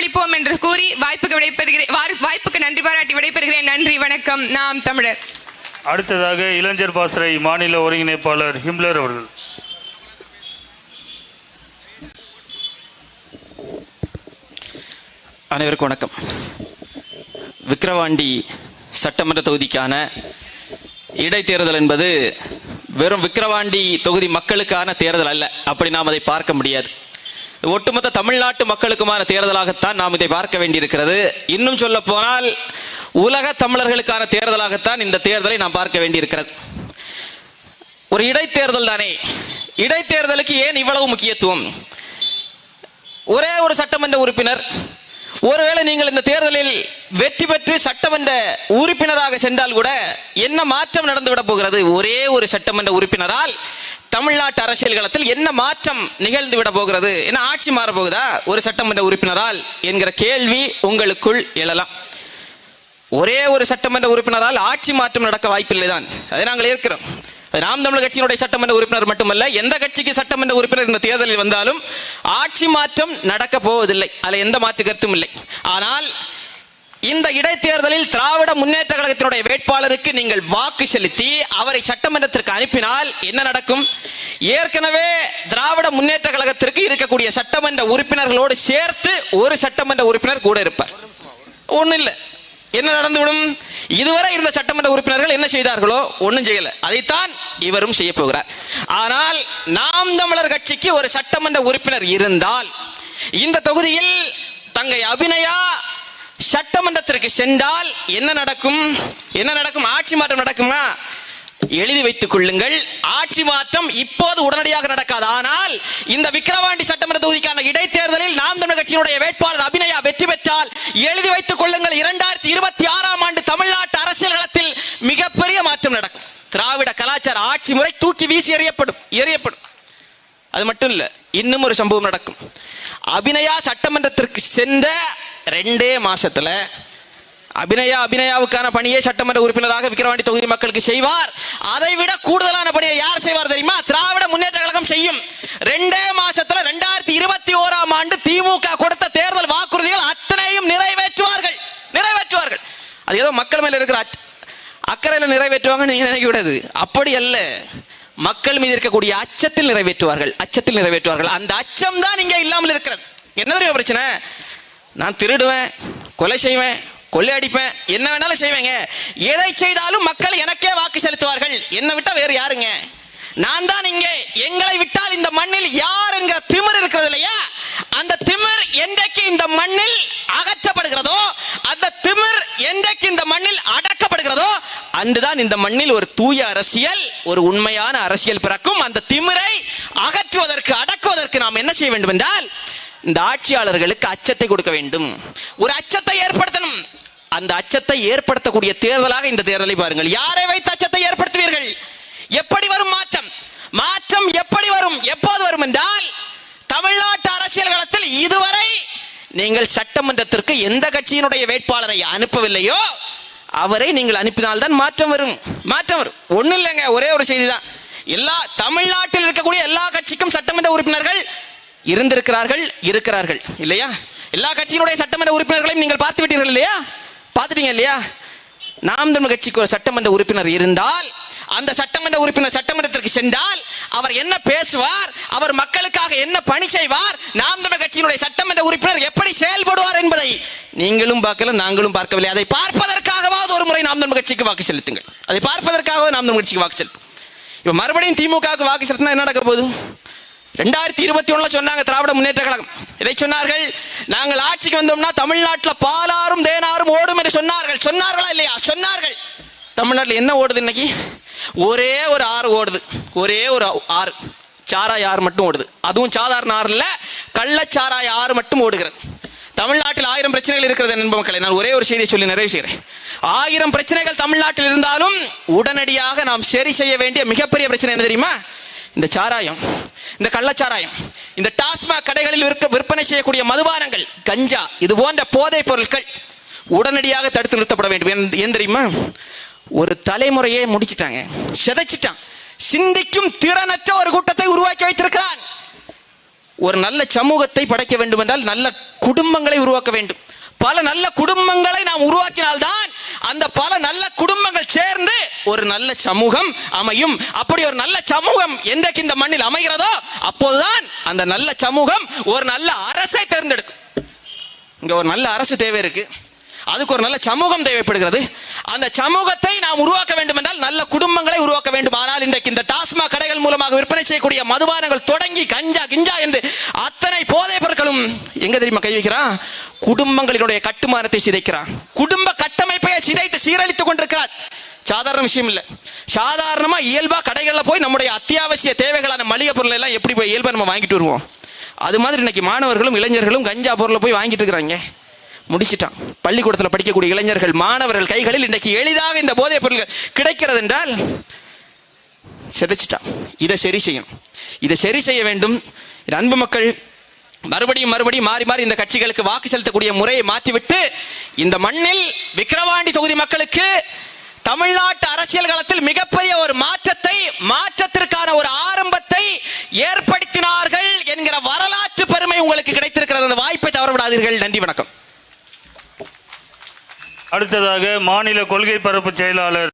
வாக்களிப்போம் என்று கூறி வாய்ப்புக்கு விடைபெறுகிறேன் வாய்ப்புக்கு நன்றி பாராட்டி விடைபெறுகிறேன். நன்றி வணக்கம். நாம் தமிழர். அடுத்ததாக இளைஞர் பாசறை மாநில ஒருங்கிணைப்பாளர் ஹிம்லர் அவர்கள். அனைவருக்கும் வணக்கம். விக்கிரவாண்டி சட்டமன்ற தொகுதிக்கான இடைத்தேர்தல் என்பது வெறும் விக்கிரவாண்டி தொகுதி மக்களுக்கான தேர்தல் அல்ல. அப்படி நாம் அதை பார்க்க முடியாது. ஒட்டுமொத்த தமிழ்நாட்டு மக்களுக்குமான தேர்தலாகத்தான் நாம் இதை பார்க்க வேண்டியிருக்கிறது. இன்னும் சொல்ல போனால் உலக தமிழர்களுக்கான தேர்தலாகத்தான் இந்த தேர்தலை நாம் பார்க்க வேண்டியிருக்கிறது. ஒரு இடைத்தேர்தல் தானே. இடைத்தேர்தலுக்கு ஏன் இவ்வளவு முக்கியத்துவம்? ஒரே ஒரு சட்டமன்ற உறுப்பினர் ஒருவேளை நீங்கள் இந்த தேர்தலில் வெற்றி பெற்று சட்டமன்ற உறுப்பினராக சென்றால் கூட என்ன மாற்றம் நடந்துவிட போகிறது? ஒரே ஒரு சட்டமன்ற உறுப்பினரால் தமிழ்நாட்டு அரசியல் களத்தில் என்ன மாற்றம் நிகழ்ந்து விட போகிறது? என்ன ஆட்சி மாற போகுதா? ஒரு சட்டமன்ற உறுப்பினரால் என்கிற கேள்வி உங்களுக்குள் எழலாம். ஒரே ஒரு சட்டமன்ற உறுப்பினரால் ஆட்சி மாற்றம் நடக்க வாய்ப்பில்லை தான் அதை நாங்கள் ஏற்கிறோம். நாம் தமிழ் கட்சியினுடைய சட்டமன்ற உறுப்பினர் மட்டுமல்ல எந்த கட்சிக்கு சட்டமன்ற உறுப்பினர் இந்த தேர்தலில் வந்தாலும் ஆட்சி மாற்றம் நடக்க போவதில்லை. அதில் எந்த மாற்று கருத்தும் இல்லை. ஆனால் இந்த இடைத்தேர்தலில் திராவிட முன்னேற்ற கழகத்தினுடைய வேட்பாளருக்கு நீங்கள் வாக்கு செலுத்தி அவரை சட்டமன்றத்திற்கு அனுப்பினால் என்ன நடக்கும்? ஏற்கனவே திராவிட முன்னேற்ற கழகத்திற்கு இருக்கக்கூடிய சட்டமன்ற உறுப்பினர்களோடு சேர்த்து ஒரு சட்டமன்ற உறுப்பினர் கூட இருப்பார். ஒன்றும் இல்லை. என்ன நடந்துவிடும்? இதுவரை இருந்த சட்டமன்ற உறுப்பினர்கள் என்ன செய்தார்களோ ஒன்றும் செய்யல. அதைத்தான் இவரும் செய்ய போகிறார். ஆனால் நாம் தமிழர் கட்சிக்கு ஒரு சட்டமன்ற உறுப்பினர் இருந்தால் இந்த தொகுதியில் தங்கை அபிநயா சட்டமன்றத்திற்கு சென்றால் என்ன நடக்கும்? என்ன நடக்கும்? ஆட்சி மாற்றம் நடக்குமா? எழுதி வைத்துக் கொள்ளுங்கள். ஆட்சி மாற்றம் இப்போது உடனடியாக நடக்காது. ஆனால் இந்த விக்கிரவாண்டி சட்டமன்ற தொகுதிக்கான இடைத்தேர்தலில் நாம் தமிழர் கட்சியினுடைய வேட்பாளர் அபிநயா வெற்றி பெற்றால் எழுதி வைத்துக் கொள்ளுங்கள். இரண்டாயிரத்தி இருபத்தி ஆறாம் ஆண்டு தமிழ்நாட்டு அரசியல் களத்தில் மிகப்பெரிய மாற்றம் நடக்கும். திராவிட கலாச்சார ஆட்சி முறை தூக்கி வீசி எறியப்படும். எறியப்படும். அது மட்டும் இல்லை இன்னும் ஒரு சம்பவம் நடக்கும். அபிநயா சட்டமன்றத்திற்கு சென்ற ரெண்டே மாசத்துல அபிநயா அபிநயாவுக்கான பணியை சட்டமன்ற உறுப்பினராக விக்கிரவாண்டி தொகுதி மக்களுக்கு செய்வார். அதை விட கூடுதலான பணியை யார் செய்வார் தெரியுமா? திராவிட முன்னேற்ற கழகம் செய்யும். ரெண்டே மாசத்துல ரெண்டாயிரத்தி இருபத்தி ஓராம் ஆண்டு திமுக கொடுத்த தேர்தல் வாக்குறுதிகள் அத்தனையும் நிறைவேற்றுவார்கள். நிறைவேற்றுவார்கள். அது ஏதோ மக்கள் மேல இருக்கிற அச்ச- அக்கறையில் நிறைவேற்றுவாங்க நீங்க நினைக்க விடாது அப்படி அல்ல. மக்கள் மீது இருக்கக்கூடிய அச்சத்தில் நிறைவேற்றுவார்கள் அச்சத்தில் நிறைவேற்றுவார்கள். அந்த அச்சம் தான் இங்கே இல்லாமல் இருக்கிறது. என்ன தெரியுமா பிரச்சனை? நான் திருடுவேன் கொலை செய்வேன் கொள்ளையடிப்பேன். என்ன வேணாலும் செய்வேங்க. எதை செய்தாலும் மக்கள் எனக்கே வாக்கு செலுத்துவார்கள். என்னை விட்டா வேறு யாருங்க? நான் தான் இங்கே. எங்களை விட்டால் இந்த மண்ணில் யார் என்கிற திமிர் இருக்கிறது இல்லையா? அந்த திமிர் என்றைக்கு இந்த மண்ணில் அகற்றப்படுகிறதோ அந்த திமிர் என்றைக்கு இந்த மண்ணில் அட அன்றுதான் இந்த மண்ணில் ஒரு தூய அரசியல் ஒரு உண்மையான அரசியல் பிறக்கும். அந்த திமிரை அகற்றுவதற்கு அடக்குவதற்கு நாம் என்ன செய்ய வேண்டும் என்றால் இந்த ஆட்சியாளர்களுக்கு அச்சத்தை கொடுக்க வேண்டும். ஒரு அச்சத்தை ஏற்படுத்தணும். அந்த அச்சத்தை ஏற்படுத்தக்கூடிய தேர்தலாக இந்த தேர்தலை பாருங்கள். யாரை வைத்து அச்சத்தை ஏற்படுத்துவீர்கள்? எப்படி வரும் மாற்றம்? மாற்றம் எப்படி வரும்? எப்போது வரும் என்றால் தமிழ்நாட்டு அரசியல் களத்தில் இதுவரை நீங்கள் சட்டமன்றத்திற்கு எந்த கட்சியினுடைய வேட்பாளரை அனுப்பவில்லையோ அவரை நீங்கள் அனுப்பினால்தான் மாற்றம் வரும். மாற்றம் வரும். ஒன்றும் இல்லைங்க ஒரே ஒரு செய்தி தான் எல்லா தமிழ்நாட்டில் இருக்கக்கூடிய எல்லா கட்சிக்கும் சட்டமன்ற உறுப்பினர்கள் இருந்திருக்கிறார்கள் இருக்கிறார்கள். இல்லையா? எல்லா கட்சியினுடைய சட்டமன்ற உறுப்பினர்களையும் நீங்கள் பார்த்து விட்டீர்கள் இல்லையா? பார்த்துட்டீங்க இல்லையா? நாம் தமிழ் கட்சிக்கு ஒரு சட்டமன்ற உறுப்பினர் இருந்தால் அந்த சட்டமன்ற உறுப்பினர் சட்டமன்றத்திற்கு சென்றால் அவர் என்ன பேசுவார் அவர் மக்களுக்காக என்ன பணி செய்வார் நாம் தமிழ் கட்சியினுடைய சட்டமன்ற உறுப்பினர் எப்படி செயல்படுவார் என்பதை நீங்களும் பார்க்கல நாங்களும் பார்க்கவில்லை. அதை பார்ப்பதற்காகவாவது ஒரு முறை நாம் தமிழ் கட்சிக்கு வாக்கு செலுத்துங்கள். அதை பார்ப்பதற்காகவே நாம் தமிழ் கட்சிக்கு வாக்கு செலுத்தும் இப்போ மறுபடியும் திமுகவுக்கு வாக்கு செலுத்தினா என்ன நடக்க போகுது? ரெண்டாயிரத்தி இருபத்தி ஒண்ணுல சொன்னாங்க திராவிட முன்னேற்ற கழகம். இதை சொன்னார்கள் நாங்கள் ஆட்சிக்கு வந்தோம்னா தமிழ்நாட்டில் பாலாறும் தேனாரும் ஓடும் என்று சொன்னார்கள். சொன்னார்களா இல்லையா? சொன்னார்கள். தமிழ்நாட்டில் என்ன ஓடுது இன்னைக்கு? ஒரே ஒரு ஆறு ஓடுது. ஒரே ஒரு ஆறு. சாராய் ஆறு மட்டும் ஓடுது. அதுவும் சாதாரண ஆறு இல்லை கள்ளச்சாராய் ஆறு மட்டும் ஓடுகிறது. தமிழ்நாட்டில் ஆயிரம் பிரச்சனைகள் இருக்கிறது நண்ப மக்களை நான் ஒரே ஒரு செய்தியை சொல்லி நிறைவு செய்கிறேன். ஆயிரம் பிரச்சனைகள் தமிழ்நாட்டில் இருந்தாலும் உடனடியாக நாம் சரி செய்ய வேண்டிய மிகப்பெரிய பிரச்சனை என்ன தெரியுமா? இந்த சாராயம் இந்த கள்ளச்சாராயம் இந்த டாஸ்மாக் கடைகளில் விற்க விற்பனை செய்யக்கூடிய மதுபானங்கள் கஞ்சா இது போன்ற போதைப் பொருட்கள் உடனடியாக தடுத்து நிறுத்தப்பட வேண்டும். ஏன் ஏன் தெரியுமா? ஒரு தலைமுறையே முடிச்சிட்டாங்க சிதைச்சிட்டான். சிந்திக்கும் திறனற்ற ஒரு கூட்டத்தை உருவாக்கி வைத்திருக்கிறான். ஒரு நல்ல சமூகத்தை படைக்க வேண்டும் என்றால் நல்ல குடும்பங்களை உருவாக்க வேண்டும். பல நல்ல குடும்பங்களை நாம் உருவாக்கினால்தான் அந்த பல நல்ல குடும்பங்கள் சேர்ந்து ஒரு நல்ல சமூகம் அமையும். அப்படி ஒரு நல்ல சமூகம் என்றைக்கு இந்த மண்ணில் அமைகிறதோ அப்போதுதான் அந்த நல்ல சமூகம் ஒரு நல்ல அரசை தேர்ந்தெடுக்கும். இங்க ஒரு நல்ல அரசு தேவை இருக்கு. அதுக்கு ஒரு நல்ல சமூகம் தேவைப்படுகிறது. அந்த சமூகத்தை நாம் உருவாக்க வேண்டும் என்றால் நல்ல குடும்பங்களை உருவாக்க வேண்டும். ஆனால் இன்றைக்கு இந்த டாஸ்மாக் கடைகள் மூலமாக விற்பனை செய்யக்கூடிய மதுபானங்கள் தொடங்கி கஞ்சா கிஞ்சா என்று அத்தனை போதைப் பொருட்களும் எங்க தெரியுமா கை வைக்கிறான்? குடும்பங்களினுடைய கட்டுமானத்தை சிதைக்கிறான். குடும்ப கட்டமைப்பை சிதைத்து சீரழித்துக் கொண்டிருக்கிறார் சாதாரண விஷயம் இல்லை. சாதாரணமா இயல்பா கடைகளில் போய் நம்முடைய அத்தியாவசிய தேவைகளான மளிகை பொருள் எல்லாம் எப்படி போய் இயல்பா நம்ம வாங்கிட்டு வருவோம்? அது மாதிரி இன்னைக்கு மாணவர்களும் இளைஞர்களும் கஞ்சா பொருளை போய் வாங்கிட்டு இருக்கிறாங்க. முடிச்சிட்டான். பள்ளிக்கூடத்தில் படிக்கக்கூடிய இளைஞர்கள் மாணவர்கள் கைகளில் இன்றைக்கு எளிதாக இந்த போதைப் பொருள்கள் கிடைக்கிறது என்றால் சிதைச்சிட்டான். இதை சரி செய்யணும். இதை சரி செய்ய வேண்டும். அன்பு மக்கள் மறுபடியும் மறுபடியும் மாறி மாறி இந்த கட்சிகளுக்கு வாக்கு செலுத்தக்கூடிய முறையை மாற்றிவிட்டு இந்த மண்ணில் விக்கிரவாண்டி தொகுதி மக்களுக்கு தமிழ்நாட்டு அரசியல் களத்தில் மிகப்பெரிய ஒரு மாற்றத்தை மாற்றத்திற்கான ஒரு ஆரம்பத்தை ஏற்படுத்தினார்கள் என்கிற வரலாற்று பெருமை உங்களுக்கு கிடைத்திருக்கிறது. அந்த வாய்ப்பை தவறவிடாதீர்கள். நன்றி வணக்கம். அடுத்ததாக மாநில கொள்கை பரப்பு செயலாளர்